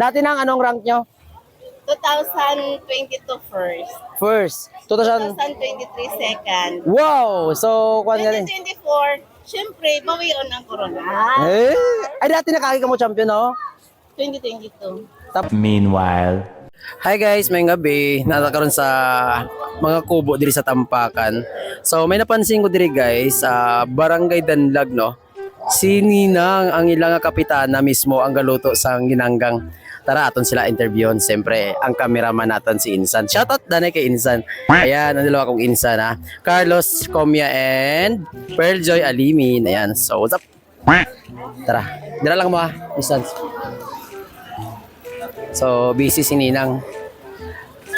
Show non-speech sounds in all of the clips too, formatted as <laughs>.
Dati nang anong rank nyo? 2022 first. First. 2000. 2023 second. Wow! So, kwan nga rin. 2024, syempre, bawion ang corona. Eh? Ay, dati nakaki ka mo champion, no? 2022. Meanwhile. Hi guys, may gabi. Natakaroon sa mga kubo diri sa Tampakan. So may napansin ko diri guys, sa Barangay Danlag no. Si Ninang ang ilang kapitana mismo ang galuto sa ginanggang. Tara aton sila interviewon. Siyempre, ang cameraman natin si Insan. Shoutout danay kay Insan. Ayan, ang dalawa kong Insan ha. Carlos Comia and Pearl Joy Alimin. Ayan, so what's up? Tara, dira lang mo ha, Insan. So, busy si Ninang.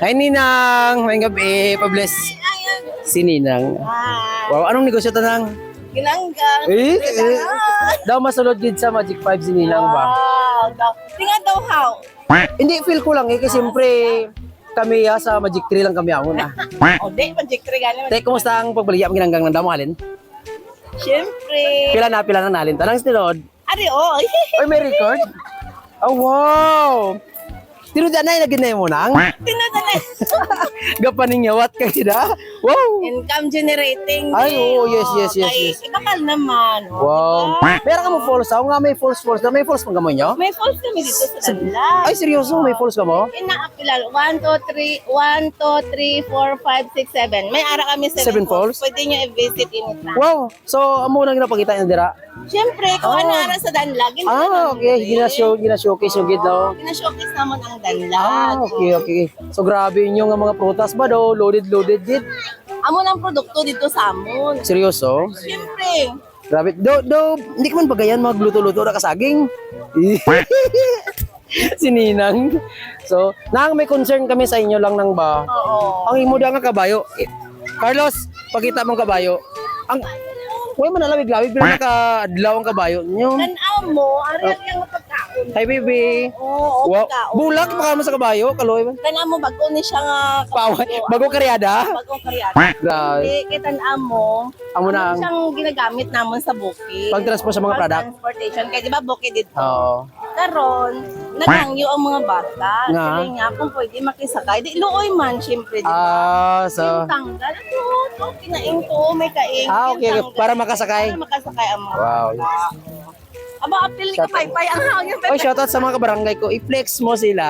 Hi Ninang! May gabi, pa-bless. Si Ninang. Wow, anong negosyo tanang? Ginanggang. Eh, eh. Daw masulod gid sa Magic 5 si Ninang ba? Wow, daw. Tingnan daw how. Hindi, feel ko lang eh, kasi siyempre kami ha, sa Magic 3 lang kami ako na. O, di, magic regalo. Te, kumusta ang pagbaligya ang ginanggang ng damalin? Syempre. Pila na, pila na nalin. Tanang sinod. Ari, oh. Oy, may record? Oh, wow! Tino dyan na, ilagin na yung munang. Tingnan na <laughs> lang. Gapaning yawat kay sila. Wow! Income generating. Ay, di, oo, yes, oh. yes, yes, Kay- yes. Ibakal naman. oh, Wow. diba? Meron ka mo falls ako nga may falls falls na may falls pang gamoy nyo? May falls kami dito sa Danla. Ay seryoso may falls ka mo? Inaapilan. 1, 2, 3, 1, 2, 3, 4, 5, 6, 7. May ara kami 7 Seven falls. falls? Pwede nyo i-visit anytime. Wow. So amo nang ginapakita niyo dira. Siyempre, kung Ah. ano ara sa Danlag. Ah, okay. gina-showcase yung gid no. Gina-showcase naman ang Danlag. Ah, okay, okay. So grabe inyo nga mga prutas ba do? Loaded loaded gid. Amo ng produkto dito sa amon. Seryoso? Siyempre. Grabe. Do do hindi ka man bagayan magluto-luto ra kasaging. <laughs> si Ninang. So, nang may concern kami sa inyo lang nang ba? Oo. Ang imo nga kabayo. Eh, Carlos, pakita mong kabayo. Ang Uy, manalawig-lawig pero naka-adlaw ang kabayo niyo. Tanaw mo, ari ang yung. Hi, baby. Oo, Wow. pagkaon. Bulak pa mo sa kabayo, kaloy. Tanaw mo, bago ni siya nga. Paway. Bago karyada. Bagong karyat. <laughs> Grabe. Hindi, kita mo. Amo na ang siyang ginagamit namon sa bukid. pag-transport sa mga product. Transportation. Kaya di ba bukid dito? Oo. Karon, nagangyo ang mga bata. Nga. Sila nga kung pwede makisakay. Di luoy man, syempre. Di ba? Ah, so. Yung tanggal. Ito, ito, kinaing to, may kaing. Ah, okay, okay. Para makasakay. Para makasakay ang mga Wow. bata. Aba, apil ni kapaypay. Ang hangin Oy, shoutout sa mga kabarangay ko. I-flex mo sila.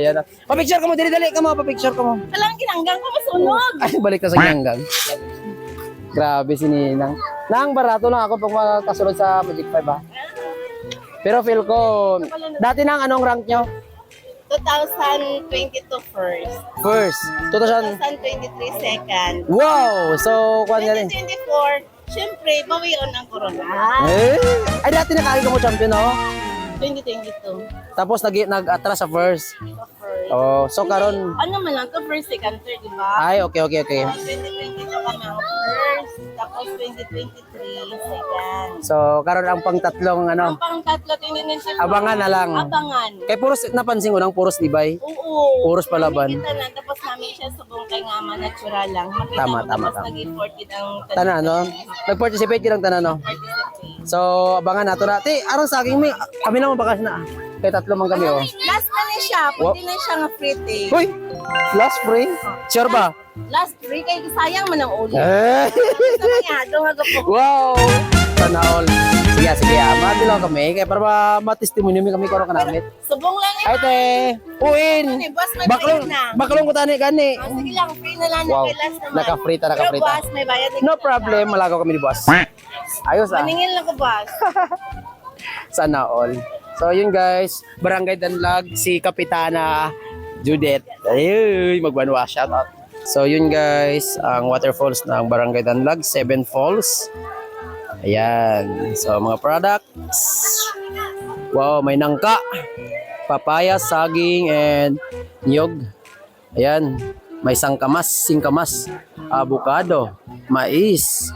Ayan. Pa-picture ka mo. Dali-dali ka mo. Pa-picture ka mo. Alang ginanggang ko masunog. Ay, balik na sa Nyanggang. Grabe si Ninang. Nang barato lang ako pag makasunod sa Magic 5 ha. Pero feel ko, dati nang anong rank nyo? 2022 first. First. 2000. 2023 second. Wow! So, kwan nga rin. 2024, syempre, bawion ang corona. Eh? Ay, dati nakaki ka mo champion, no? 2022. Tapos nag nag-atras sa first. Oh, so karon Ano man lang to, first, second, third, di ba? ay okay okay okay. 2022 kami ang first, tapos 2023, second. So karon ang pangtatlong Ang ano. pang tatlo, 2024. Abangan na lang. Abangan. Kay puros napansin ko nang puros libay. Oo. Puros palaban. Nakikita na, tapos namin siya subong kay nga ama, natural lang. Makita Tama, mo, tama, tapos tama. nag-import it ang Tanan no. Nag-participate kilang tanan no. So abangan nato na. Ti, aron sa akin may kami lang mabakas na. Kay tatlo man kami oh. Last na ni siya, pwede na siya nga free take. Hoy. Last free? Sure ba? Last free, kay sayang man ang ulo. Eh. Sa mga nga po. wow. Sana all. Sige, sige. ah. Matilaw kami kay para ma- ma-testimony kami karon kanamit. Subong lang Ay te. Uin. ni boss, may Baklong bayad na. baklong ko tani gani. Ah, sige lang, free na lang Wow. na kay last naman. Naka-free ta, naka-free Pero boss, may bayad No kita. problem, malagaw kami ni boss. Ayos ah. Maningil lang ko boss. <laughs> Sana all. So yun guys, Barangay Danlag, si Kapitana Judith. Ayun, magbanwa shout out. So yun guys, ang waterfalls ng Barangay Danlag, Seven Falls. Ayan. So mga products. Wow, may nangka, papaya, saging, and niyog. Ayan. May sangkamas, singkamas, avocado, mais,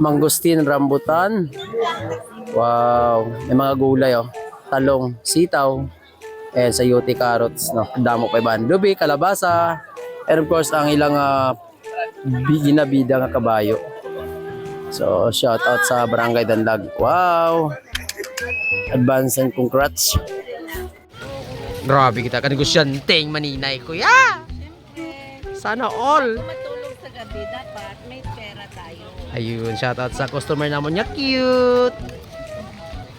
mangustin, rambutan, Wow, may mga gulay oh. Talong, sitaw, and sayote carrots, no. Damo pa iban. Lubi, kalabasa, and of course ang ilang uh, ginabida nga kabayo. So, shout out sa Barangay Danlag. Wow! Advance and congrats. Grabe kita ka negosyanteng maninay kuya. Siyempre, Sana all. matulog sa gabi, dapat may pera tayo. Ayun, shoutout sa customer naman niya. Cute.